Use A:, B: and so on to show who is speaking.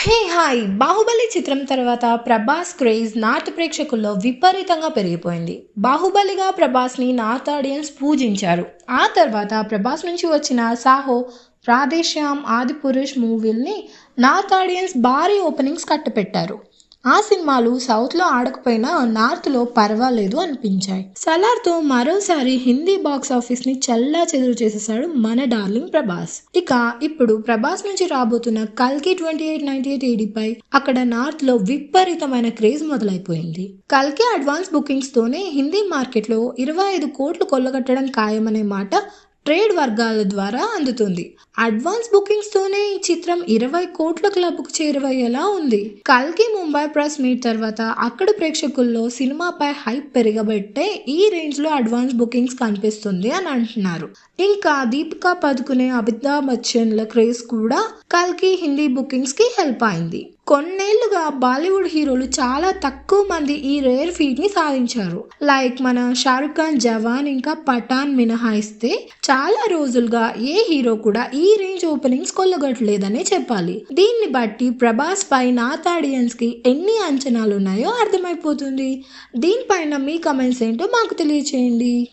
A: Hey hi Baahubali చిత్రం తర్వాత Prabhas craze north ప్రేక్షకుల్లో విపరీతంగా పెరిగిపోయింది. బాహుబలిగా ప్రభాస్ని నార్త్ ఆడియన్స్ పూజించారు. ఆ తర్వాత ప్రభాస్ నుంచి వచ్చిన సాహో రాధేశ్యామ్ ఆదిపురుష్ మూవీల్ని నార్త్ ఆడియన్స్ భారీ ఓపెనింగ్స్ కట్టపెట్టారు. ఆ సినిమాలు సౌత్లో ఆడకపోయినా నార్త్లో పర్వాలేదు అనిపించాయి. సలార్తో మరోసారి హిందీ బాక్స్ ఆఫీస్ని చల్లా చెదురు చేసేసాడు మన డార్లింగ్ ప్రభాస్. ఇక ఇప్పుడు ప్రభాస్ నుంచి రాబోతున్న కల్కి ట్వంటీ ఎయిట్ నైన్టీ ఎయిట్ ఏడీపై అక్కడ నార్త్లో విపరీతమైన క్రేజ్ మొదలైపోయింది. కల్కి అడ్వాన్స్ బుకింగ్స్ తోనే హిందీ మార్కెట్లో ఇరవై ఐదు కోట్లు కొల్లగట్టడం ఖాయమనే మాట ట్రేడ్ వర్గాల ద్వారా అందుతుంది. అడ్వాన్స్ బుకింగ్స్ తోనే ఈ చిత్రం ఇరవై కోట్ల క్లబ్కు చేరువయ్యేలా ఉంది. కల్కి ముంబై ప్రెస్ మీట్ తర్వాత అక్కడ ప్రేక్షకుల్లో సినిమాపై హైప్ పెరగబెట్టే ఈ రేంజ్లో అడ్వాన్స్ బుకింగ్స్ కనిపిస్తుంది అని అంటున్నారు. ఇంకా దీపికా పదుకునే అమితాబ్ బచ్చన్ల క్రేజ్ కూడా కల్కి హిందీ బుకింగ్స్కి హెల్ప్ అయింది. కొన్నేళ్ళుగా బాలీవుడ్ హీరోలు చాలా తక్కువ మంది ఈ రేర్ ఫీట్ని సాధించారు. లైక్ మన షారుఖ్ ఖాన్ జవాన్ ఇంకా పఠాన్ మినహాయిస్తే చాలా రోజులుగా ఏ హీరో కూడా ఈ రేంజ్ ఓపెనింగ్స్ కొల్లగొట్టలేదనే చెప్పాలి. దీన్ని బట్టి ప్రభాస్ పై నాత్ ఆడియన్స్కి ఎన్ని అంచనాలు ఉన్నాయో అర్థమైపోతుంది. దీనిపైన మీ కమెంట్స్ ఏంటో మాకు తెలియచేయండి.